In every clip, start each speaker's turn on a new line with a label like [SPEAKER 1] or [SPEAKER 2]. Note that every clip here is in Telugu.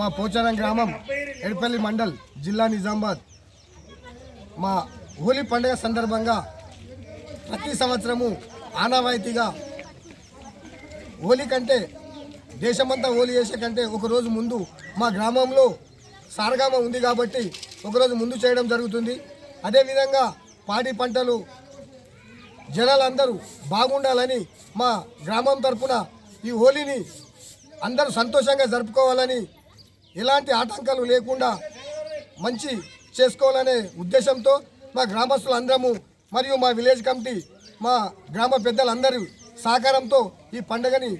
[SPEAKER 1] మా పోచారం గ్రామం ఎడపల్లి మండల్ జిల్లా నిజామాబాద్. మా హోలీ పండుగ సందర్భంగా ప్రతి సంవత్సరము ఆనవాయితీగా హోలీ కంటే దేశమంతా హోలీ చేసే కంటే ఒకరోజు ముందు మా గ్రామంలో సారగామ ఉంది కాబట్టి ఒకరోజు ముందు చేయడం జరుగుతుంది. అదేవిధంగా పాడి పంటలు జనాలందరూ బాగుండాలని మా గ్రామం తరపున ఈ హోలీని అందరూ సంతోషంగా జరుపుకోవాలని ఎలాంటి ఆటంకాలు లేకుండా మంచి చేసుకోవాలనే ఉద్దేశంతో మా గ్రామస్తులందరము మరియు మా విలేజ్ కమిటీ మా గ్రామ పెద్దలందరూ సహకారంతో ఈ పండుగని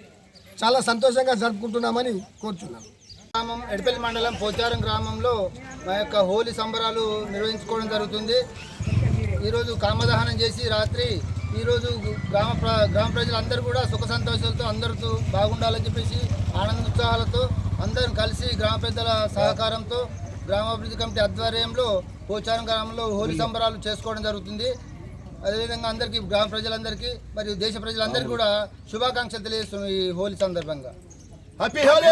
[SPEAKER 1] చాలా సంతోషంగా జరుపుకుంటున్నామని కోరుచున్నాను.
[SPEAKER 2] గ్రామం ఎడపల్లి మండలం పోచారం గ్రామంలో మా యొక్క హోలీ సంబరాలు నిర్వహించుకోవడం జరుగుతుంది. ఈరోజు కామదహనం చేసి రాత్రి ఈరోజు గ్రామ ప్ర గ్రామ ప్రజలందరూ కూడా సుఖ సంతోషాలతో అందరితో బాగుండాలని చెప్పేసి ఆనందోత్సాహాలతో అందరం కలిసి గ్రామ పెద్దల సహకారంతో గ్రామాభివృద్ధి కమిటీ ఆధ్వర్యంలో పోచారం గ్రామంలో హోలీ సంబరాలు చేసుకోవడం జరుగుతుంది. అదేవిధంగా అందరికీ గ్రామ ప్రజలందరికీ మరియు దేశ ప్రజలందరికీ కూడా శుభాకాంక్షలు తెలియజేస్తున్నాం ఈ హోలీ సందర్భంగా. హ్యాపీ హోలీ